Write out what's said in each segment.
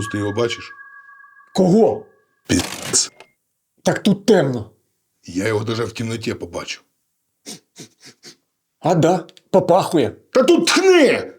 Сус, ти його бачиш? Кого? Піц. Так тут темно. Я його даже в темноті побачив. А да, попахує. Та тут тхне!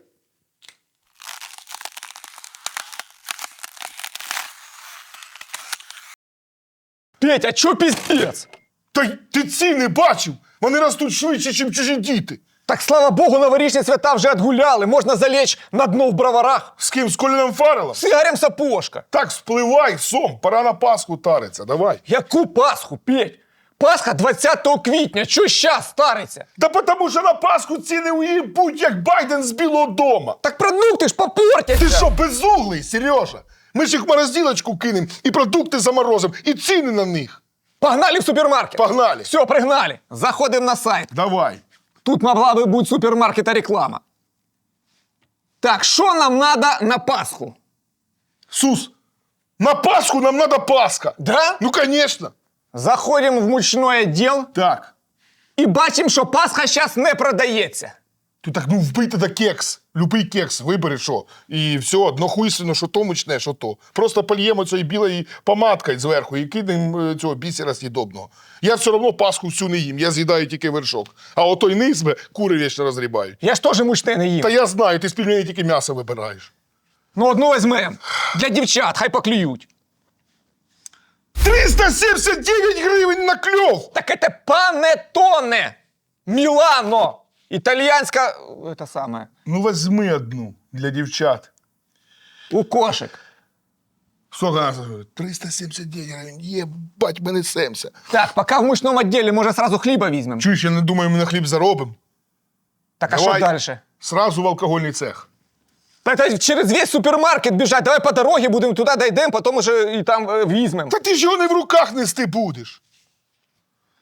Петь, а чо піздець? Та й ти ціни бачив! Вони ростуть швидше, ніж чужі діти. Так слава Богу, новорічні свята вже відгуляли. Можна залечь на дно в броварах. З ким? З Коліном Фарелом? З Ігорем Сапожка. Так, спливай, сом, пора на Пасху тариться, давай. Яку Пасху, Петь? Пасха 20 квітня. Чо щас стариться? Да потому що на Пасху ціни уїбуть, як Байден з Білого дома. Так продукти ж попортяться. Ти що, безуглий, Сережа? Ми ж їх в морозилочку кинем і продукти заморозим, і ціни на них. Погнали в супермаркет. Погнали. Все, пригнали. Заходимо на сайт. Давай. Тут могла би бути супермаркета реклама. Так, що нам надо на Пасху? Сус, на Пасху нам надо Пасха. Да? Ну, конечно. Заходимо в мучной відділ Так. і бачимо, що Пасха зараз не продається. Тут так ну вбити да кекс. Любий кекс, вибери що. І все, одно що то мучне, що то. Просто польємо цією білою помадкою зверху і кинемо е, цього бісера з'їдобного. Я все одно пасху всю не їм, я з'їдаю тільки вершок. А отой низ кури вічно розрібають. Я ж теж мучне не їм. Та я знаю, ти з пельменей тільки м'ясо вибираєш. Ну, одну візьмем. Для дівчат, хай поклюють. 379 гривень на кльов! Так це панетоне. Мілано. Італіянська. Це саме. Ну, возьми одну для дівчат. У кошик. Сколько она стоит? 379 гривень. Єбать, мене семся. Так, поки в мучному відділі, може, сразу хліба візьмемо. Чуєш, я не думаю, ми на хліб заробимо. Так, а що Давай. далі? Сразу в алкогольний цех. Та це через весь супермаркет біжать. Давай по дорозі будемо туди дійдемо, потім уже і там е, візьмемо. Та ти ж його не в руках нести будеш.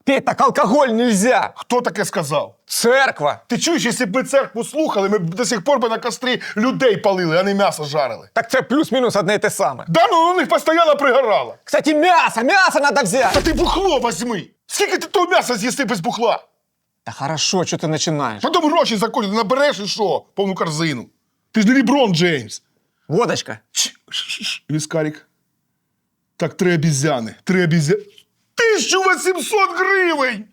Петь, так алкоголь нельзя. Хто таке сказав? Церква. Ти чуєш, якщо б ми церкву слухали, ми б до сих пор би на кострі людей палили, а не м'ясо жарили. Так це плюс-мінус одне і те саме. Да ну у них постійно пригорало. Кстати, м'ясо, м'ясо треба Та взяти. ти бухло возьми. Скільки ти того м'яса з'їсти без бухла? Та хорошо, що ти починаєш. Потім гроші заколють, набереш і що? Повну корзину. Ти ж не Ліброн Джеймс. Водочка. Віскарик. Так, три обізяни. Три обізяни. 1800 гривень!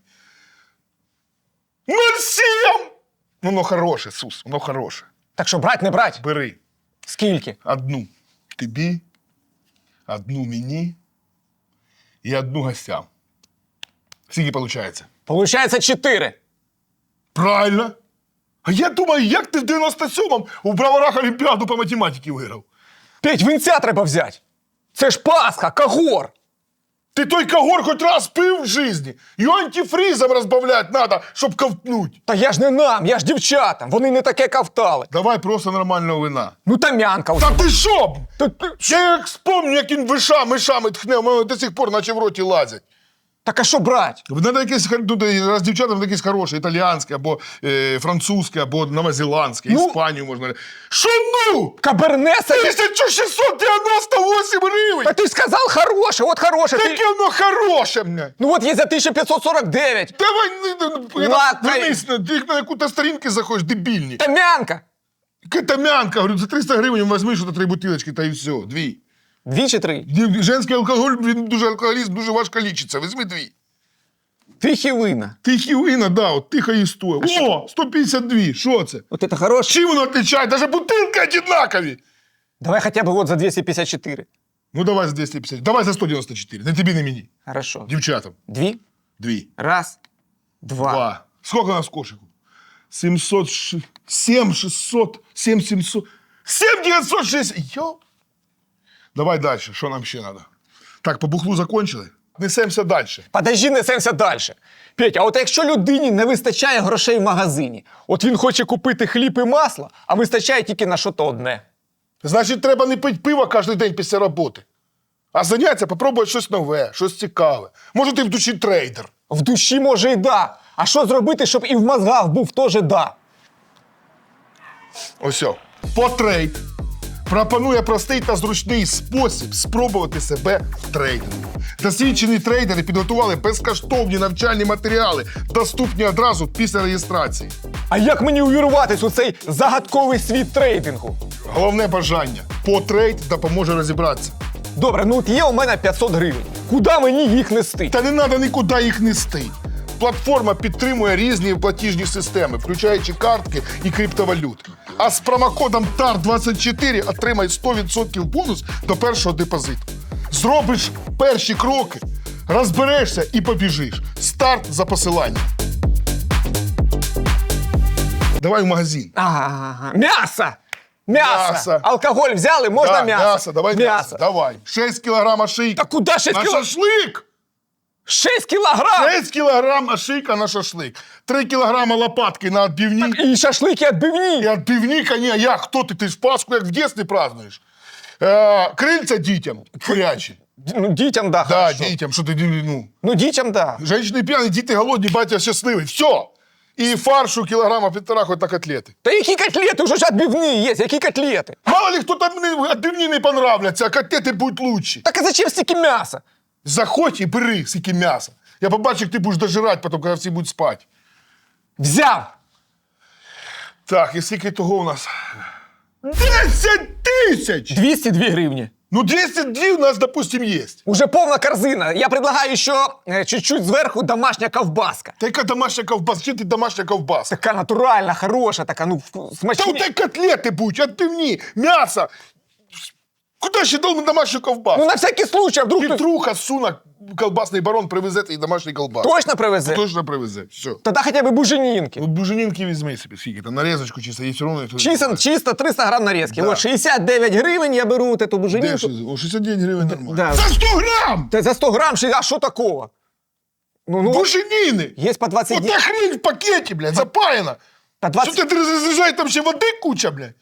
0,7! Ну, воно хороше, Сус, воно хороше. Так що брать, не брать? Бери Скільки? одну тобі, одну мені і одну гостям. Скільки виходить? Получається чотири. Правильно. А я думаю, як ти в 97-му у браварах Олімпіаду по математиці виграв? Петь, винця треба взяти. Це ж Пасха, кагор. Ти только гор хоч раз пив в житті. Його антифризом розбавляти треба, щоб ковтнуть. Та я ж не нам, я ж дівчатам. Вони не таке ковтали. Давай просто нормального вина. Ну тамянка. Та ти що? Та ти- Я як спомню, як він виша мишами тхне, у мене до сих пор наче в роті лазять. Так а що брать? Надо якесь ну, де- раз дівчатам якесь хороше, італіянське, або е, французьке, або новозеландське, Ну. Іспанію можна. Що ну? Каберне Саві- 1698 гривень! Та ти сказав хороше, от хороше. Ти... Таке воно хороше, мене! Ну от є за 1549. Давай не- не- Ладно. вернись, на- ти на яку-то сторінки заходиш, дебільні. Тамянка. Катамянка, говорю, за 300 гривень візьми, що три бутилочки, та і все, дві. Дві чи три? Женський алкоголь, він дуже алкоголізм, дуже важко лічиться. Візьми дві. Тихі вина. Тихі вина, да, от тиха і стоїть. О, 152, що це? От це хороше. Чим воно відрізняє? Даже бутилки одинакові. Давай хоча б от за 254. Ну давай за 250, давай за 194, не тобі, не мені. Хорошо. Дівчатам, Дві. дві. Раз. Два. Два. Сколько у нас в кошику? 700, 7 600, 7 700, 7 960. Йо. Давай далі, що нам ще треба? Так, по бухлу закончили? Несемося далі. Подожди, несемося далі. Петя, а от якщо людині не вистачає грошей в магазині, от він хоче купити хліб і масло, а вистачає тільки на що то одне. Значить, треба не пити пиво кожен день після роботи. А заняття попробувати щось нове, щось цікаве. Може, ти в душі трейдер. В душі може й да. А що зробити, щоб і в мозгах був теж да? Ось. о. Потрейд пропонує простий та зручний спосіб спробувати себе в трейдингу. Досвідчені трейдери підготували безкоштовні навчальні матеріали, доступні одразу після реєстрації. А як мені увірватись у цей загадковий світ трейдингу? Головне бажання. Потрейд допоможе розібратися. Добре, ну от є у мене 500 гривень. Куди мені їх нести? Та не треба нікуди їх нести. Платформа підтримує різні платіжні системи, включаючи картки і криптовалют. А з промокодом TAR24 отримай 100% бонус до першого депозиту. Зробиш перші кроки, розберешся і побіжиш. Старт за посиланням. Давай в магазин. Ага, ага. М'ясо! М'ясо! М'ясо. Алкоголь взяли, можна Да, м'ясо? м'ясо, давай м'ясо. Давай. 6 кілограм ошийка. Та куди 6 На кілограм? шашлик! 6 кілограм! 6 кілограм ошийка на шашлик. 3 кілограма лопатки на отбивні. І шашлики відбивні. І отбивні, коня, я, хто ти? Ти ж Пасху як в дитинстві празднуєш. Е, крильця дітям курячі. Ну, дітям да, Да, хорошо. дітям, що ти, ну. Ну, дітям да. Женщини п'яні, діти голодні, батя щасливий. Все. І фаршу кілограма півтора хоч на котлети. Та які котлети? Уже ж відбивні є, які котлети? Мало ли хто там не, отбивні не понравляться, а котлети будуть лучші. Так а зачем стільки м'яса? Заходь і бери скільки м'яса. Я побачу, як ти будеш дожирати, потім, коли всі будуть спати. Взяв! Так, і скільки того у нас? 10 тисяч! 202 гривні. Ну, 202 у нас, допустим, есть. Уже повна корзина. Я предлагаю ще е, чуть-чуть зверху домашня ковбаска. Та яка домашня ковбаса? Чи ти домашня ковбаса? Така натуральна, хороша, така, ну, вку- Та у тебе котлети будуть, отбивні, м'ясо. Куди ще дому домашню ковбасу? Ну, на всякий случай, а вдруг хтось Петруха, сунок, колбасний барон привезе і домашній колбас. точно привезе. Точно привезе. Все. Тоді хоча б буженінки. Ну, буженінки візьми собі, скільки там, нарізочку чисто, і все одно... ніхто не Чисто, знає. чисто 300 грам нарізки. Да. От 69 гривень я беру от эту Де буженінку. ж? О, 69 гривень нормально. да. За 100 грам! Та за 100 грам, ши- а що такого? Ну, ну, Буженіни! є по Ота 29. хрень в пакеті, блядь, запаяна. По Що 20... ти розряджай, там ще води куча, блядь.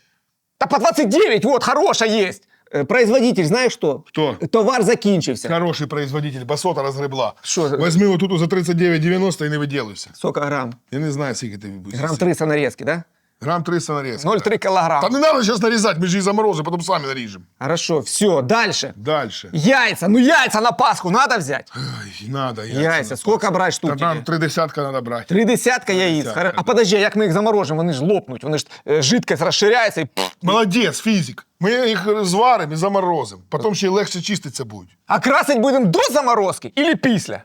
Та по 29, вот, хороша есть. Э, Производитель, знаешь что? Кто? Товар закінчився. Хороший производитель, басота розгребла. Що за- Возьми отут за 39,90 і не виділуйся. Сколько грам? Я не знаю, скільки ти будеш. Грам 300 нарезки, да? Грам 300 нарезки. 0,3 килограмм. Та не треба зараз нарізати, ми ж її заморозимо, потім самі наріжемо. Хорошо, все, дальше. Дальше. Яйца, ну яйца на Пасху надо взять. Ой, надо. Яйца, сколько брать Та штуки? нам три десятка треба брати. Три десятка яиц. Десятка, Хоро- да. А подожди, а як ми їх заморожимо? Вони ж лопнуть, вони ж е, жидкость розширяється і пф. Молодець, фізик. Ми їх зваримо і заморозимо. Потім ще й легше чиститься будуть. А красить будемо до заморозки или після?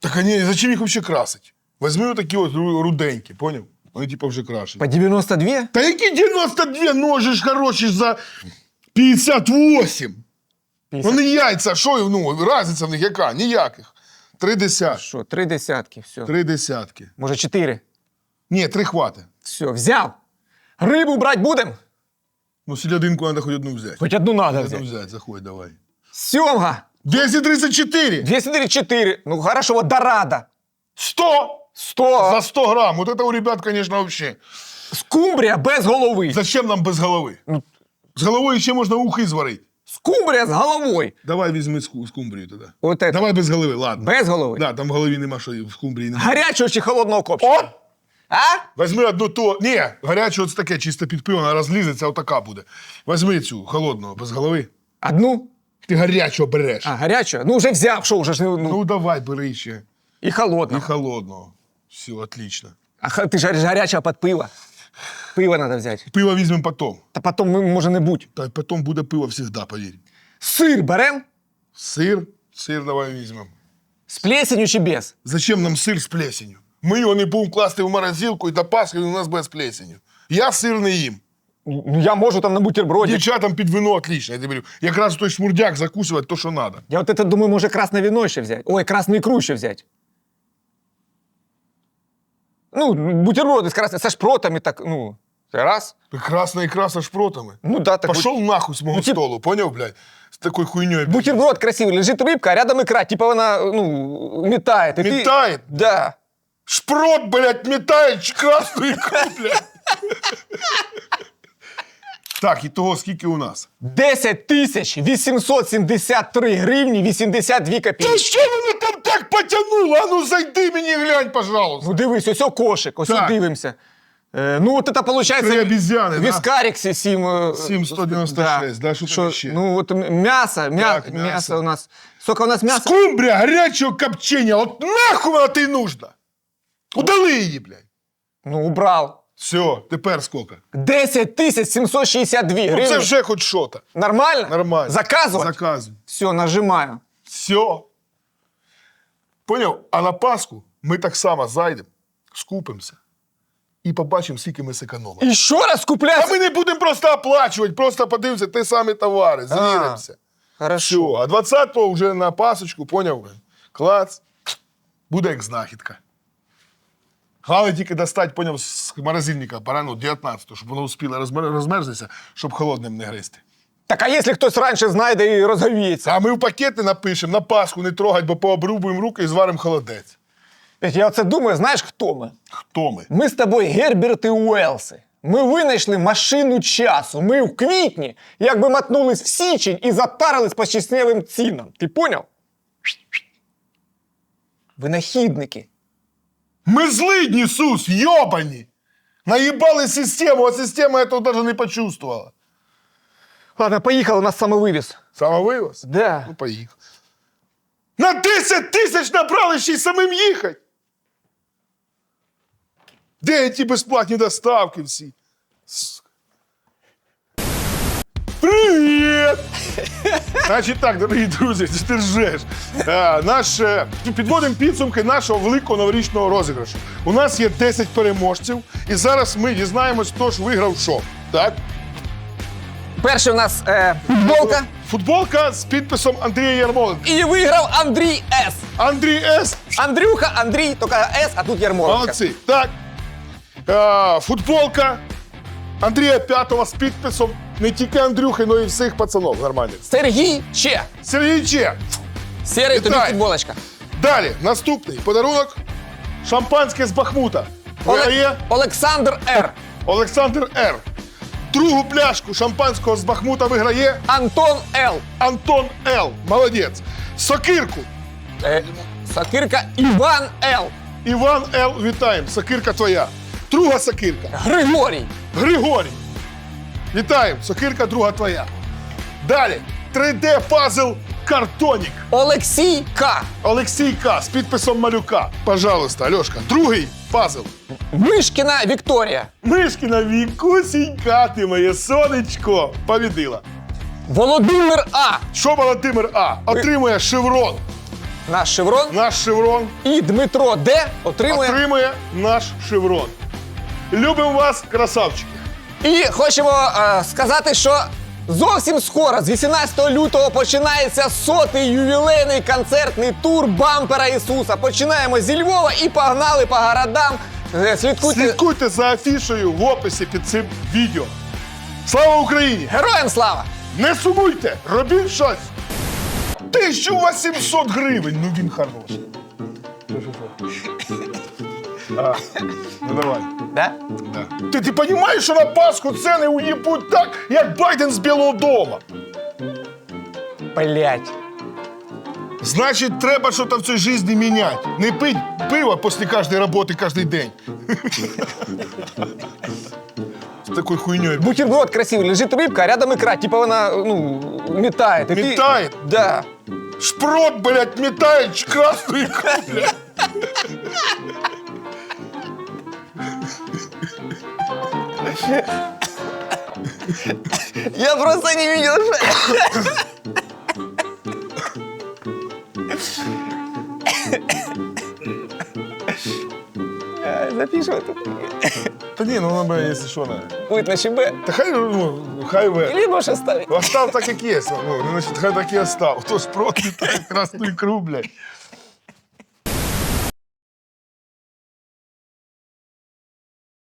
Так а ні, зачем їх взагалі красити? Возьми отакі от ру- руденькі, поняв? Вони типу вже крашені. По 92? Та які 92 ножиш хороші за 58? 50. Вони яйця, що ну, разниця в них яка? Ніяких. Три десятки. Що, три десятки, все. Три десятки. Може, чотири? Ні, три хвати. Все, взяв. Рибу брати будемо? Ну, сільодинку треба хоч одну взяти. Хоч одну надо Одну взяти. взяти, заходь, давай. Сьомга. 234! 234. Ну, хорошо, вот дорада. 100! 100. За 100 грамм. Вот это у ребят, конечно, вообще. Скумбрія без голови. Зачем нам без голови? Ну. З головою ще можна ухи зварити. Скумбрія з головою. Давай візьми ску- скумбрію тоді. От это. Давай без голови, ладно. Без голови. Да, там в голові нема, що і в скумбрії нема. Гарячого чи холодного копчення? От! А? Возьми одну то. Ні, гарячу от таке, чисто під пиво, вона розлізеться, отака буде. Возьми цю холодну, без голови. Одну? Ти гарячого береш. А, гарячого? Ну, вже взяв, що вже ж. Ну, Ну давай, бери ще. і холодного. І холодного. холодного. Все, отлично. А ха- ти ж говориш, гарячого під пиво. Пиво треба взяти. Пиво візьмемо потом. Та потім ми- може не будь. Та потом буде пиво завжди, повір. Сир берем? Сир, сир давай візьмемо. З плесенью чи без? Зачем нам сир з плесенью? Ми його не будемо класти в морозилку і до Пасхи він у нас без плесенью. Я сир не їм. Ну, я можу там на бутерброді. Дівчатам під вино отлично, я тобі говорю. Якраз той шмурдяк закусувати то, що треба. Я от это думаю, може красне вино ще взяти. Ой, красну ікру ще взяти. Ну, бутерброди з красним, со шпротами так, ну, раз. Красна ікра со шпротами. Ну да, так. Пошел нахуй з мого Ну, тип- столу, поняв, блядь? З такою хуйньою. Бутерброд красивый, лежит рыбка, а рядом икра, типа она, ну, метает. И ты- Метает? Да. Шпрот, блядь, метає ч- красну ікру, блядь. Так, і того скільки у нас? 10 тисяч 873 гривні 82 Та що воно там так потягнуло? А ну зайди мені глянь, пожалуйста. Ну дивись, ось о кошик, ось о Так. дивимося. Е, ну, от це виходить... Три обезьяни, да? Віскаріксі 7... е, 7,196, да, що там ще? Ну, от м- м'ясо, м'я... Так, м'ясо. м'ясо у нас... Сколько у нас м'яса? Скумбрія гарячого копчення, от нахуй вона ти нужна? Удали її, блядь. Ну, убрал. Все, тепер скільки? 10 тисяч 762 гривень. Ну, це вже хоч що-то. Нормально? Нормально. Заказувати? Заказуй. Все, нажимаю. Все. Поняв? А на Пасху ми так само зайдемо, скупимося і побачимо, скільки ми зекономили. І ще раз А купляти? ми не будемо просто оплачувати, просто подивимося ті самі товари, звіримося. Хорошо. Все, а 20-го вже на пасочку, поняв? Клац. Буде як знахідка. Головне тільки достати, поняв, з морозильника барану 19-го, щоб воно успіло розмер- розмерзнеться, щоб холодним не гризти. Так а якщо хтось раніше знайде і розговіється? А ми в пакети напишемо, на Пасху не трогать, бо пообрубуємо руки і зваримо холодець. Я оце думаю, знаєш, хто ми? Хто ми? Ми з тобою Герберт і Уелси. Ми винайшли машину часу. Ми в квітні, якби мотнулись в січень і затарились по чесневим цінам. Ти поняв? Винахідники. Ми злидні, Сус, йобані! Наїбали систему, а система этого даже не почувствовала. Ладно, поїхали, у нас самовивіз. Самовивоз? Да. Ну, поїхав. На 10 тисяч набрали ще й самим їхати. Де ті безплатні доставки всі? Сука. Привіт! Значить так, дорогі друзі, ти ржеш. А, наш, е, підводимо підсумки нашого великого новорічного розіграшу. У нас є 10 переможців, і зараз ми дізнаємось, хто ж виграв що. Так? Перший у нас е, футболка. Футболка з підписом Андрія Ярмоленка. І виграв Андрій С. Андрій С. Андрюха, Андрій, тільки С, а тут Ярмоленко. Молодці. Так. Е, футболка Андрія П'ятого з підписом не тільки Андрюхи, але й всіх пацанов нормальних. Сергій Че. Сергій Че. Серий тобі Вітаю. футболочка. Далі, наступний подарунок. Шампанське з Бахмута. Виграє Оле... Олександр Р. Олександр Р. Другу пляшку шампанського з Бахмута виграє Антон Л. Антон Л. Молодець. Сокирку. Е, Сокирка Іван Л. Іван Л. Вітаємо. Сокирка твоя. Друга сокирка. Григорій. Григорій. Вітаємо. Сокирка друга твоя. Далі. 3D пазл картонік. Олексій К. Олексій К. з підписом малюка. Пожалуйста, Альошка. Другий пазл. Вишкіна Вікторія. Мишкіна вікусінька, ти моє сонечко. Побідила. Володимир А. Що Володимир А? Отримує шеврон. Наш шеврон. Наш шеврон. І Дмитро Д. Отримує. Отримує наш шеврон. Любимо вас, красавчики. І хочемо е, сказати, що зовсім скоро, з 18 лютого, починається сотий ювілейний концертний тур бампера Ісуса. Починаємо зі Львова і погнали по городам. Е, Слідкуйте. Слідкуйте за афішою в описі під цим відео. Слава Україні! Героям слава! Не сумуйте! Робіть щось! 1800 гривень! Ну він хороший. А, ну давай. Да? Да. Ти, ти розумієш, що на Пасху ціни уїбуть так, як Байден з Білого дому? Блять. Значить, треба щось в цій житті міняти. Не пить пиво після кожної роботи кожен день. З такою хуйньою. Бутерброд красивый, лежит рыбка, а рядом икра. Типа она, ну, метает. И ты- Метает? Да. Шпрот, блядь, метает красную икру, блядь. Я просто не видел, что... Э, Запишем это. Та ні, ну вона, якщо що, не. Будет на ЧБ. Та хай, ну, хай ви. Или можешь оставить. Остав так, як є. Ну, значить, хай так і остав. То шпрот метає красну ікру, блядь.